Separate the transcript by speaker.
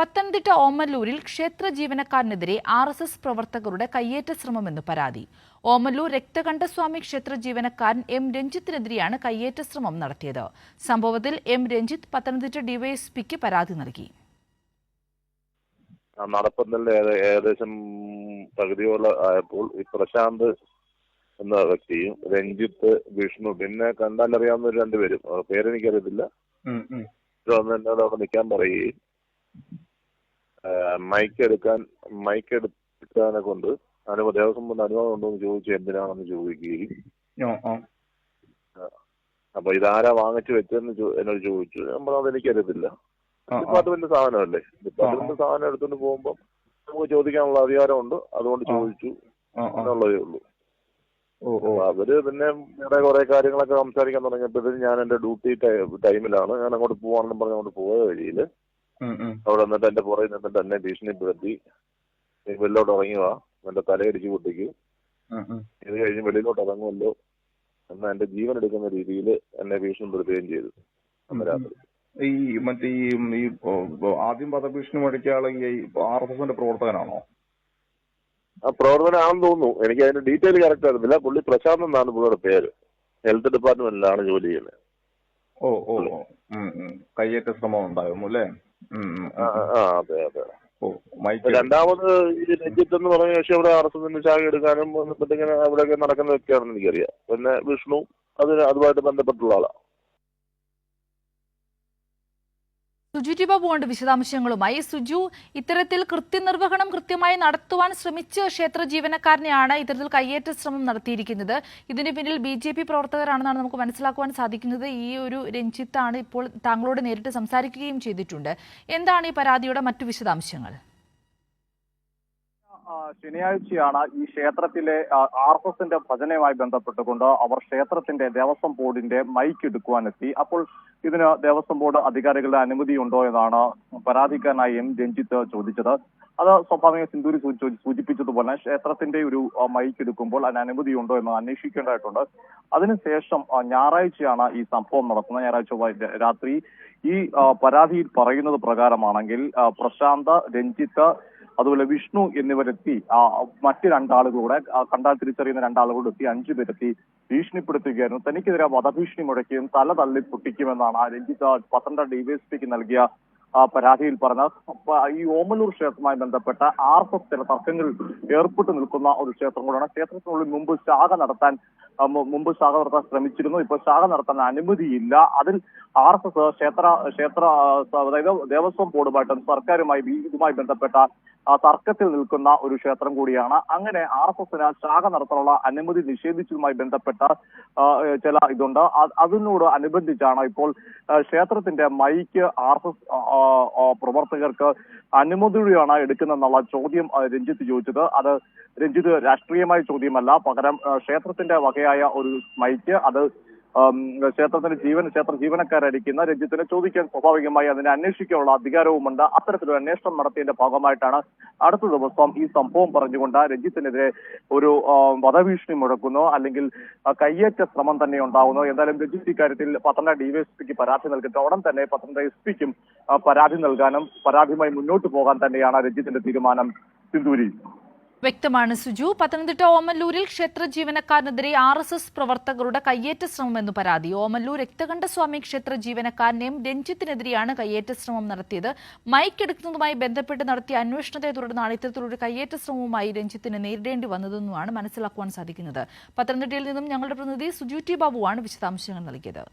Speaker 1: പത്തനംതിട്ട ഓമല്ലൂരിൽ ക്ഷേത്ര ജീവനക്കാരനെതിരെ R S S പ്രവർത്തകരുടെ കയ്യേറ്റ ശ്രമമെന്ന് പരാതി. ഓമല്ലൂർ രക്തകണ്ഠസ്വാമി ക്ഷേത്ര ജീവനക്കാരൻ എം രഞ്ജിത്തിനെതിരെയാണ് കയ്യേറ്റ ശ്രമം നടത്തിയത്. സംഭവത്തിൽ എം രഞ്ജിത്ത് പത്തനംതിട്ട ഡിവൈഎസ്പിക്ക് പരാതി നൽകി.
Speaker 2: ഏകദേശം പകുതിയോളം ആയപ്പോൾ ഈ പ്രശാന്ത് എന്ന വ്യക്തിയും രഞ്ജിത്ത് വിഷ്ണു പിന്നെ കണ്ടാൽ അറിയാവുന്ന ഒരു രണ്ടുപേരും. പേരെനിക്കറിയത്തില്ല. എന്നോട് അവിടെ നിൽക്കാൻ പറയുകയും മൈക്ക് എടുക്കാൻ മൈക്ക് എടുക്കാനെ കൊണ്ട് അനുഭവം ദേവസ്വം കൊണ്ട് അനുവാദം ഉണ്ടോ എന്ന് ചോദിച്ചു എന്തിനാണെന്ന് ചോദിക്കുകയും. അപ്പൊ ഇതാരാ വാങ്ങിച്ചു വെച്ചെന്ന് എന്നോട് ചോദിച്ചു. നമ്മൾ അതെനിക്കറിയത്തില്ല. ഡിപ്പാർട്ട്മെന്റ് സാധനമല്ലേ? ഡിപ്പാർട്ട്മെന്റ് സാധനം എടുത്തുകൊണ്ട് പോകുമ്പോൾ നമുക്ക് ചോദിക്കാനുള്ള അധികാരമുണ്ട്. അതുകൊണ്ട് ചോദിച്ചു. എന്നുള്ളതേ ഉള്ളൂ. അവർ പിന്നെ വേറെ കുറെ കാര്യങ്ങളൊക്കെ സംസാരിക്കാൻ തുടങ്ങിയപ്പോഴത്തേക്കും ഞാൻ എന്റെ ഡ്യൂട്ടി ടൈമിലാണ്. ഞാൻ അങ്ങോട്ട് പോവാണെന്നും പറഞ്ഞ് അങ്ങോട്ട് പോയ
Speaker 3: ഉം.
Speaker 2: അവിടെ വന്നിട്ട് എന്റെ പുറകിൽ നിന്നിട്ട് എന്നെ ഭീഷണിപ്പെടുത്തി നീ വെള്ളോട്ട് ഇറങ്ങി വാ എന്റെ തലയടിച്ച് പൊട്ടിക്കും. ഇത് കഴിഞ്ഞ് വെളിയിലോട്ട് ഇറങ്ങുമല്ലോ എന്ന എന്റെ ജീവൻ എടുക്കുന്ന രീതിയിൽ എന്നെ ഭീഷണിപ്പെടുത്തുകയും ചെയ്തു. അന്ന് രാത്രി.
Speaker 3: ഈ മറ്റേ ഈ ഈ ആദ്യം വധഭീഷണി മുഴക്കിയാൾ ഈ ആർ എസ് എസിന്റെ പ്രവർത്തകനാണോ?
Speaker 2: ആ പ്രവർത്തനമാണെന്ന് തോന്നുന്നു. എനിക്ക് അതിന്റെ ഡീറ്റെയിൽ കറക്റ്റ് ആയിരുന്നില്ല പുള്ളി പ്രശാന്ത് എന്നാണ് പുള്ളിയുടെ പേര്. ഹെൽത്ത് ഡിപ്പാർട്ട്മെന്റിലാണ് ജോലി ചെയ്യുന്നത്.
Speaker 3: ഓ ഓ ഓ. ഉം, ഉം. കയ്യേറ്റ ശ്രമം ഉണ്ടാകും അല്ലേ?
Speaker 2: ആ, അതെ അതെ. രണ്ടാമത് ഈ രഞ്ജിത്ത് എന്ന് പറഞ്ഞ ശേഷം ഇവിടെ ആർ എസ് എസിന്റെ ശാഖ എടുക്കാനും ഇങ്ങനെ അവിടെയൊക്കെ നടക്കുന്ന വ്യക്തിയാണെന്ന് എനിക്കറിയാം. പിന്നെ വിഷ്ണു അതിന് അതുമായിട്ട് ബന്ധപ്പെട്ടുള്ള ആളാണ്
Speaker 1: സുജു ബാബുണ്ട് വിശദാംശങ്ങളുമായി സുജു ഇത്തരത്തിൽ കൃത്യനിർവഹണം കൃത്യമായി നടത്തുവാൻ ശ്രമിച്ച ക്ഷേത്ര ജീവനക്കാരനെയാണ് ഇത്തരത്തിൽ കയ്യേറ്റ ശ്രമം നടത്തിയിരിക്കുന്നത്. ഇതിന് പിന്നിൽ ബി ജെ പി പ്രവർത്തകരാണെന്നാണ് നമുക്ക് മനസ്സിലാക്കുവാൻ സാധിക്കുന്നത്. ഈ ഒരു രഞ്ജിത്താണ് ഇപ്പോൾ താങ്കളോട് നേരിട്ട് സംസാരിക്കുകയും ചെയ്തിട്ടുണ്ട്. എന്താണ് ഈ പരാതിയുടെ മറ്റു വിശദാംശങ്ങൾ?
Speaker 4: ശനിയാഴ്ചയാണ് ഈ ക്ഷേത്രത്തിലെ ആർ എസ് എസിന്റെ ഭജനയുമായി ബന്ധപ്പെട്ടുകൊണ്ട് അവർ ക്ഷേത്രത്തിന്റെ ദേവസ്വം ബോർഡിന്റെ മൈക്ക് എടുക്കുവാനെത്തി. അപ്പോൾ ഇതിന് ദേവസ്വം ബോർഡ് അധികാരികളുടെ അനുമതി ഉണ്ടോ എന്നാണ് പരാതിക്കാരനായി എം. രഞ്ജിത്ത് ചോദിച്ചത്. അത് സ്വാഭാവിക സിന്ധൂരി സൂചിപ്പിച്ചതുപോലെ ക്ഷേത്രത്തിന്റെ ഒരു മൈക്ക് എടുക്കുമ്പോൾ അതിന് അനുമതി ഉണ്ടോ എന്ന് അന്വേഷിക്കേണ്ടതായിട്ടുണ്ട്. അതിനുശേഷം ഞായറാഴ്ചയാണ് ഈ സംഭവം നടക്കുന്നത്. ഞായറാഴ്ച രാത്രി. ഈ പരാതിയിൽ പറയുന്നത് പ്രകാരമാണെങ്കിൽ പ്രശാന്ത് രഞ്ജിത്ത് അതുപോലെ വിഷ്ണു എന്നിവരെത്തി മറ്റ് രണ്ടാളുകളോടെ കണ്ടാൽ തിരിച്ചറിയുന്ന രണ്ടാളുകളോട് എത്തി അഞ്ചു പേരെത്തി ഭീഷണിപ്പെടുത്തുകയായിരുന്നു. തനിക്കെതിരെ വധഭീഷണി മുഴക്കുകയും തല തള്ളി പൊട്ടിക്കുമെന്നാണ് രഞ്ജിത്ത് പത്തനംതിട്ട ഡിവൈഎസ്പിക്ക് നൽകിയ പരാതിയിൽ പറഞ്ഞ ഈ ഓമനൂർ ക്ഷേത്രവുമായി ബന്ധപ്പെട്ട ആർ എസ് എസ് ചില തർക്കങ്ങളിൽ ഏർപ്പെട്ടു നിൽക്കുന്ന ഒരു ക്ഷേത്രം കൂടാണ് ക്ഷേത്രത്തിനുള്ളിൽ മുമ്പ് ശാഖ നടത്താൻ മുമ്പ് ശാഖ നടത്താൻ ശ്രമിച്ചിരുന്നു. ഇപ്പോൾ ശാഖ നടത്താൻ അനുമതിയില്ല. അതിൽ ആർ എസ് എസ് ക്ഷേത്ര ക്ഷേത്ര അതായത് ദേവസ്വം ബോർഡുമായിട്ടും സർക്കാരുമായി ഇതുമായി ബന്ധപ്പെട്ട തർക്കത്തിൽ നിൽക്കുന്ന ഒരു ക്ഷേത്രം കൂടിയാണ്. അങ്ങനെ ആർ എസ് എസിന് ശാഖ നടത്താനുള്ള അനുമതി നിഷേധിച്ചതുമായി ബന്ധപ്പെട്ട ചില ഇതുണ്ട്. അത് അതിനോട് അനുബന്ധിച്ചാണ് ഇപ്പോൾ ക്ഷേത്രത്തിന്റെ മൈക്ക് ആർ എസ് എസ് പ്രവർത്തകർക്ക് അനുമതിയാണ് എടുക്കുന്നതെന്നുള്ള ചോദ്യം രഞ്ജിത്ത് ചോദിച്ചത്. അത് രഞ്ജിത്ത് രാഷ്ട്രീയമായ ചോദ്യമല്ല. പകരം ക്ഷേത്രത്തിന്റെ വകയായ ഒരു മൈക്ക് അത് ക്ഷേത്രത്തിന്റെ ജീവൻ ക്ഷേത്ര ജീവനക്കാരായിരിക്കുന്ന രഞ്ജിത്തിനെ ചോദിക്കാൻ സ്വാഭാവികമായി അതിനെ അന്വേഷിക്കാനുള്ള അധികാരവുമുണ്ട്. അത്തരത്തിലൊരു അന്വേഷണം നടത്തിയതിന്റെ ഭാഗമായിട്ടാണ് അടുത്ത ദിവസം ഈ സംഭവം പറഞ്ഞുകൊണ്ട് രഞ്ജിത്തിനെതിരെ ഒരു വധഭീഷണി മുഴക്കുന്നു. അല്ലെങ്കിൽ കയ്യേറ്റ ശ്രമം തന്നെ ഉണ്ടാകുന്നു എന്തായാലും രഞ്ജിത്ത് ഇക്കാര്യത്തിൽ പത്തനംതിട്ട ഡിവൈഎസ്പിക്ക് പരാതി നൽകിയിട്ട് ഉടൻ തന്നെ പത്തനംതിട്ട എസ് പിക്കും പരാതി നൽകാനും പരാതിയുമായി മുന്നോട്ട് പോകാൻ തന്നെയാണ് രഞ്ജിത്തിന്റെ തീരുമാനം. സിന്ദൂരി.
Speaker 1: വ്യക്തമാണ് സുജു. പത്തനംതിട്ട ഓമല്ലൂരിൽ ക്ഷേത്ര ജീവനക്കാരനെതിരെ ആർ എസ് എസ് പ്രവർത്തകരുടെ കയ്യേറ്റ ശ്രമമെന്ന് പരാതി. ഓമല്ലൂർ രക്തകണ്ഠസ്വാമി ക്ഷേത്ര ജീവനക്കാരൻ എം രഞ്ജിത്തിനെതിരെയാണ് കയ്യേറ്റ ശ്രമം നടത്തിയത്. മൈക്ക് എടുക്കുന്നതുമായി ബന്ധപ്പെട്ട് നടത്തിയ അന്വേഷണത്തെ തുടർന്ന് ഇത്തരത്തിലൊരു കയ്യേറ്റ ശ്രമവുമായി രഞ്ജിത്തിന് നേരിടേണ്ടി വന്നതെന്നുമാണ് മനസ്സിലാക്കുവാൻ സാധിക്കുന്നത്. പത്തനംതിട്ടയിൽ നിന്നും ഞങ്ങളുടെ പ്രതിനിധി സുജു ടി ബാബുവാണ് വിശദാംശങ്ങൾ നൽകിയത്.